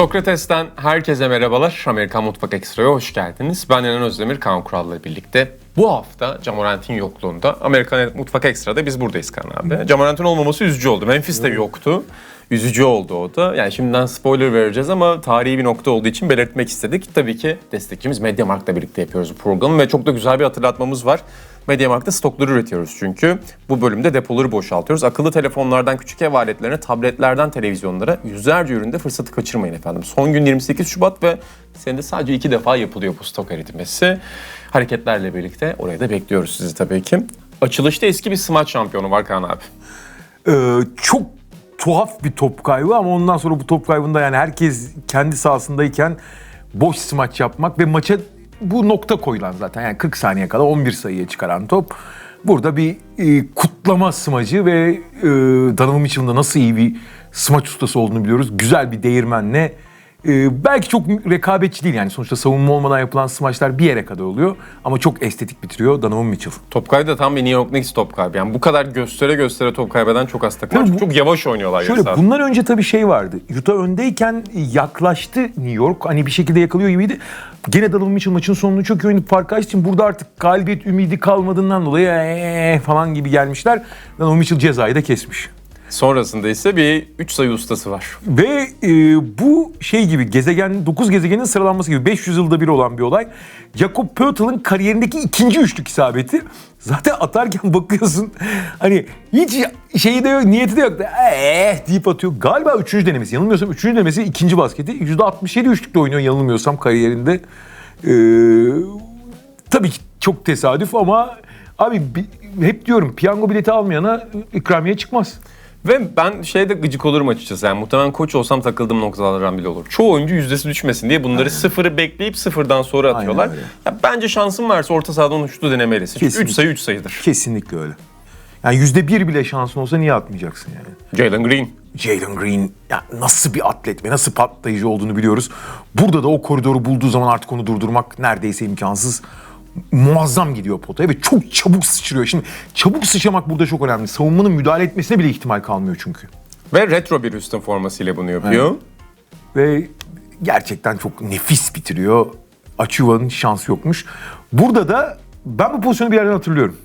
Sokrates'ten herkese merhabalar. Amerikan Mutfak Ekstra'ya hoş geldiniz. Ben Eren Özdemir, Kaan Kural'la birlikte bu hafta Camorant'in yokluğunda Amerikan Mutfak Ekstra'da biz buradayız Kaan abi. Camorant'in olmaması üzücü oldu. Memphis de yoktu. Üzücü oldu o da. Yani şimdiden spoiler vereceğiz ama tarihi bir nokta olduğu için belirtmek istedik. Tabii ki destekçimiz Mediamarkt'la birlikte yapıyoruz bu programı ve çok da güzel bir hatırlatmamız var. Mediamarkt'ta stokları üretiyoruz çünkü. Bu bölümde depoları boşaltıyoruz. Akıllı telefonlardan küçük ev aletlerine, tabletlerden televizyonlara yüzlerce üründe fırsatı kaçırmayın efendim. Son gün 28 Şubat ve senede sadece iki defa yapılıyor bu stok eritmesi. Hareketlerle birlikte oraya da bekliyoruz sizi tabii ki. Açılışta eski bir smaç şampiyonu var Kaan abi. Ee, çok tuhaf bir top kaybı ama ondan sonra bu top kaybında yani herkes kendi sahasındayken boş smaç yapmak ve maça bu nokta koyulan zaten yani 40 saniye kala 11 sayıya çıkaran top. Burada bir e, kutlama smacı ve e, Donovan Mitchell'ın da nasıl iyi bir smaç ustası olduğunu biliyoruz. Güzel bir değirmenle e, belki çok rekabetçi değil yani sonuçta savunma olmadan yapılan smaçlar bir yere kadar oluyor ama çok estetik bitiriyor Donovan Mitchell. Top kaybı da tam bir New York Knicks top kaybı. Yani bu kadar göstere göstere top kaybeden çok az takım var. Çünkü çok yavaş oynuyorlar. Şöyle yarı bundan önce tabii şey vardı. Utah öndeyken yaklaştı New York. Hani bir şekilde yakalıyor gibiydi. Gene Donovan Mitchell maçın sonunu çok iyi oynayıp fark için burada artık galibiyet ümidi kalmadığından dolayı ee falan gibi gelmişler. Donovan Mitchell cezayı da kesmiş. Sonrasında ise bir 3 sayı ustası var. Ve e, bu şey gibi gezegen 9 gezegenin sıralanması gibi 500 yılda bir olan bir olay. Jakob Poeltl'ın kariyerindeki ikinci üçlük isabeti. Zaten atarken bakıyorsun hani hiç şeyi de yok, niyeti de yok. Eee deyip atıyor. Galiba üçüncü denemesi. Yanılmıyorsam üçüncü denemesi ikinci basketi. %67 üçlükle oynuyor yanılmıyorsam kariyerinde. Ee, tabii ki çok tesadüf ama abi bi- hep diyorum piyango bileti almayana ikramiye çıkmaz. Ve ben şeyde gıcık olurum açıkçası. Yani muhtemelen koç olsam takıldığım noktalardan bile olur. Çoğu oyuncu yüzdesi düşmesin diye bunları sıfırı bekleyip sıfırdan sonra atıyorlar. öyle. Ya bence şansın varsa orta sahadan uçtu denemelisin. Çünkü 3 Kesinlikle. sayı 3 sayıdır. Kesinlikle öyle. Yani yüzde bir bile şansın olsa niye atmayacaksın yani? Jalen Green. Jalen Green ya nasıl bir atlet ve nasıl patlayıcı olduğunu biliyoruz. Burada da o koridoru bulduğu zaman artık onu durdurmak neredeyse imkansız. Muazzam gidiyor potaya ve çok çabuk sıçrıyor. Şimdi çabuk sıçramak burada çok önemli. Savunmanın müdahale etmesine bile ihtimal kalmıyor çünkü. Ve retro bir Houston formasıyla bunu yapıyor. Ve gerçekten çok nefis bitiriyor. Açuva'nın şansı yokmuş. Burada da ben bu pozisyonu bir yerden hatırlıyorum.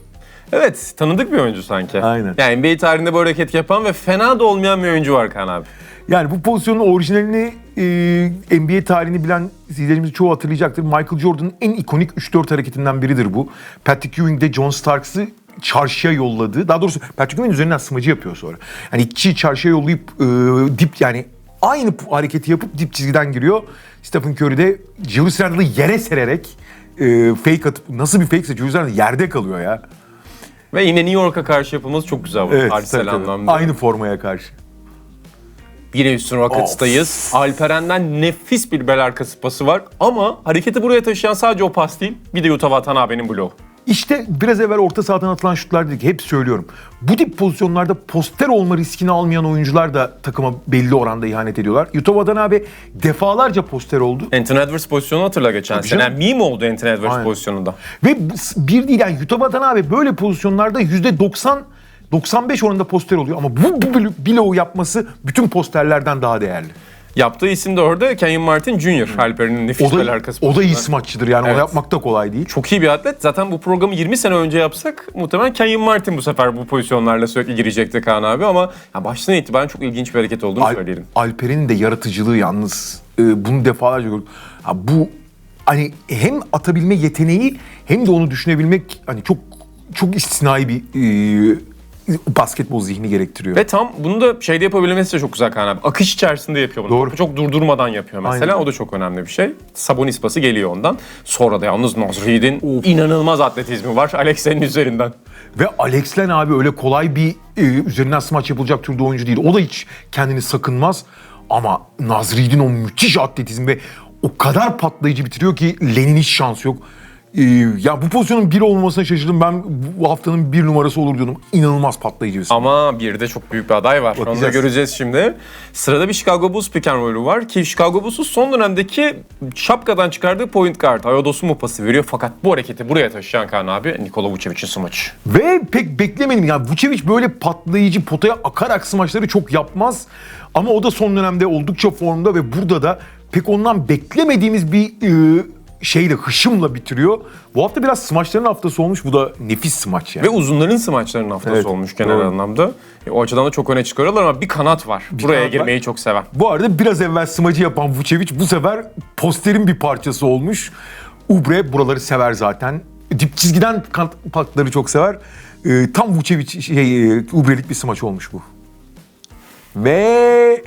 Evet, tanıdık bir oyuncu sanki. Aynen. Yani NBA tarihinde bu hareket yapan ve fena da olmayan bir oyuncu var Kaan abi. Yani bu pozisyonun orijinalini e, NBA tarihini bilen izleyicilerimiz çoğu hatırlayacaktır. Michael Jordan'ın en ikonik 3-4 hareketinden biridir bu. Patrick Ewing de John Starks'ı çarşıya yolladığı, daha doğrusu Patrick Ewing üzerinden smacı yapıyor sonra. Yani iki çarşıya yollayıp e, dip yani aynı hareketi yapıp dip çizgiden giriyor. Stephen Curry de Julius Randle'ı yere sererek e, fake atıp nasıl bir fake ise Julius Randle yerde kalıyor ya. Ve yine New York'a karşı yapılması çok güzel bu Evet, tarihsel tabii, tabii. anlamda. Aynı formaya karşı. Yine Houston Rockets'tayız. Alperen'den nefis bir bel arkası pası var. Ama hareketi buraya taşıyan sadece o pas değil. Bir de Yuta Watanabe'nin bloğu. İşte biraz evvel orta sahadan atılan şutlar dedik. Hep söylüyorum. Bu tip pozisyonlarda poster olma riskini almayan oyuncular da takıma belli oranda ihanet ediyorlar. Yuta Watanabe defalarca poster oldu. Anthony Edwards pozisyonu hatırla geçen Tabii sene. canım. Meme oldu Anthony Edwards Aynen. pozisyonunda. Ve bir değil yani Yuta Watanabe böyle pozisyonlarda yüzde 90 95 oranında poster oluyor ama bu, bu bloğu yapması bütün posterlerden daha değerli. Yaptığı isim de orada Kenyon Martin Jr. Alperen'in nefis O bel da, arkası o da iyi smaççıdır yani Evet. onu yapmak da kolay değil. Çok iyi bir atlet. Zaten bu programı 20 sene önce yapsak muhtemelen Kenyon Martin bu sefer bu pozisyonlarla sürekli girecekti Kaan abi ama ya baştan itibaren çok ilginç bir hareket olduğunu Al- söyleyelim. Alper'in de yaratıcılığı yalnız e, bunu defalarca gördük. Ha, bu hani hem atabilme yeteneği hem de onu düşünebilmek hani çok çok istisnai bir e, basketbol zihni gerektiriyor. Ve tam bunu da şeyde yapabilmesi de çok güzel Kaan abi. Akış içerisinde yapıyor bunu. Doğru. Çok durdurmadan yapıyor mesela. Aynen. O da çok önemli bir şey. Sabonis pası geliyor ondan. Sonra da yalnız Nazri'nin inanılmaz atletizmi var Alex'in üzerinden. Ve Alex Len abi öyle kolay bir e, üzerinden smaç yapılacak türde oyuncu değil. O da hiç kendini sakınmaz. Ama Nazri'nin o müthiş atletizm ve o kadar patlayıcı bitiriyor ki Len'in hiç şansı yok. Ee, ya bu pozisyonun bir olmamasına şaşırdım. Ben bu haftanın bir numarası olur diyordum. İnanılmaz patlayıcı bir. Ama bir de çok büyük bir aday var. Onu da Bakacağız. göreceğiz şimdi. Sırada bir Chicago Bulls pick and roll'ü var ki Chicago Bulls'un son dönemdeki şapkadan çıkardığı point guard Ayodos'u mu pası veriyor fakat bu hareketi buraya taşıyan Kaan abi Nikola Vucevic'in smaçı. Ve pek beklemedim. Yani Vucevic böyle patlayıcı potaya akarak smaçları çok yapmaz. Ama o da son dönemde oldukça formda ve burada da pek ondan beklemediğimiz bir e, şeyle, hışımla bitiriyor. Bu hafta biraz smaçların haftası olmuş. Bu da nefis smaç yani. Ve uzunların smaçlarının haftası Evet, olmuş genel doğru. anlamda. E, o açıdan da çok öne çıkarıyorlar ama bir kanat var. Buraya kanat var. girmeyi çok seven. Bu arada biraz evvel smacı yapan Vucevic bu sefer posterin bir parçası olmuş. Ubre buraları sever zaten. Dip çizgiden kanat patları çok sever. Ee, tam Vucevic şey, e, Ubre'lik bir smaç olmuş bu. Ve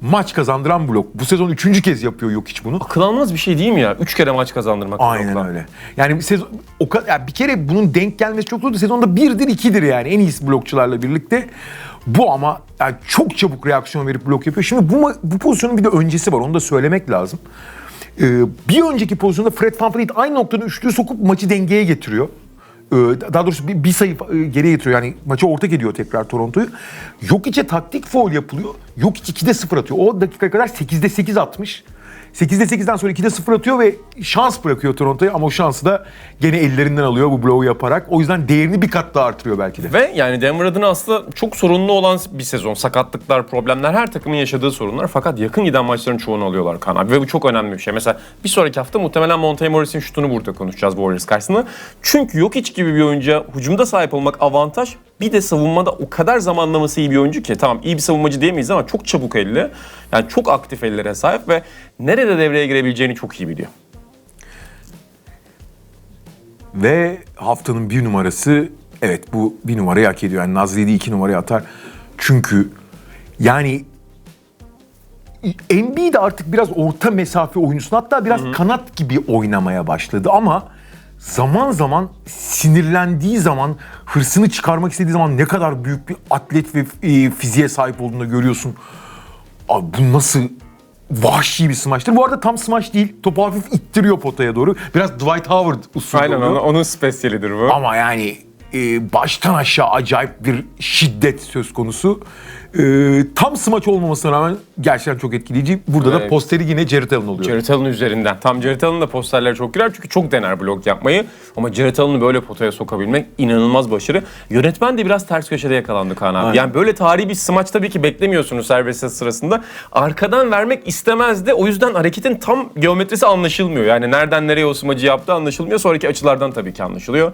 maç kazandıran blok. Bu sezon üçüncü kez yapıyor yok hiç bunu. Akıl almaz bir şey değil mi ya? Üç kere maç kazandırmak. Aynen blokla. öyle. Yani sezon o kadar ya bir kere bunun denk gelmesi çok zor. Sezonda birdir ikidir yani en iyisi blokçularla birlikte. Bu ama yani çok çabuk reaksiyon verip blok yapıyor. Şimdi bu bu pozisyonun bir de öncesi var. Onu da söylemek lazım. Ee, bir önceki pozisyonda Fred VanVleet aynı noktada üçlüyü sokup maçı dengeye getiriyor. Ee, daha doğrusu bir, bir sayı e, geriye getiriyor. Yani maça ortak ediyor tekrar Toronto'yu. Yok içe taktik foul yapılıyor. Yok iç 2'de 0 atıyor. O dakikaya kadar 8'de 8 atmış. 8'de 8'den sonra 2'de 0 atıyor ve şans bırakıyor Toronto'ya ama o şansı da gene ellerinden alıyor bu bloğu yaparak. O yüzden değerini bir kat daha artırıyor belki de. Ve yani Denver adına aslında çok sorunlu olan bir sezon. Sakatlıklar, problemler, her takımın yaşadığı sorunlar. Fakat yakın giden maçların çoğunu alıyorlar Kaan abi. Ve bu çok önemli bir şey. Mesela bir sonraki hafta muhtemelen Monte Morris'in şutunu burada konuşacağız Warriors karşısında. Çünkü yok hiç gibi bir oyuncuya hücumda sahip olmak avantaj. Bir de savunmada o kadar zamanlaması iyi bir oyuncu ki. Tamam iyi bir savunmacı diyemeyiz ama çok çabuk elli. Yani çok aktif ellere sahip ve nerede devreye girebileceğini çok iyi biliyor. Ve haftanın bir numarası evet bu bir numarayı hak ediyor. Yani Nazlı'yı iki numaraya atar. Çünkü yani Embiid de artık biraz orta mesafe oyuncusu. Hatta biraz kanat gibi oynamaya başladı ama zaman zaman sinirlendiği zaman, hırsını çıkarmak istediği zaman ne kadar büyük bir atlet ve e, fiziğe sahip olduğunu da görüyorsun. Abi bu nasıl vahşi bir smaçtır. Bu arada tam smaç değil. Topu hafif ittiriyor potaya doğru. Biraz Dwight Howard usulü Aynen oluyor. onun, onun spesiyelidir bu. Ama yani e, baştan aşağı acayip bir şiddet söz konusu. E, tam smaç olmamasına rağmen gerçekten çok etkileyici. Burada da Evet. posteri yine Jared Allen oluyor. Jared Allen üzerinden. Tam Jared Allen da posterlere çok girer çünkü çok dener blok yapmayı. Ama Jared Allen'ı böyle potaya sokabilmek inanılmaz başarı. Yönetmen de biraz ters köşede yakalandı Kaan abi. Yani böyle tarihi bir smaç tabii ki beklemiyorsunuz serbest atış sırasında. Arkadan vermek istemezdi. O yüzden hareketin tam geometrisi anlaşılmıyor. Yani nereden nereye o smacı yaptığı anlaşılmıyor. Sonraki açılardan tabii ki anlaşılıyor.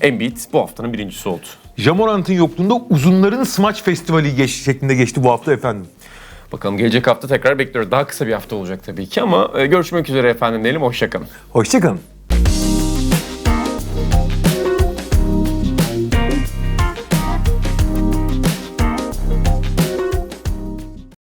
Embiid bu haftanın birincisi oldu. Jamorant'ın yokluğunda uzunların smaç festivali geç, şeklinde geçti bu hafta efendim. Bakalım gelecek hafta tekrar bekliyoruz. Daha kısa bir hafta olacak tabii ki ama e, görüşmek üzere efendim diyelim. Hoşçakalın. Hoşçakalın.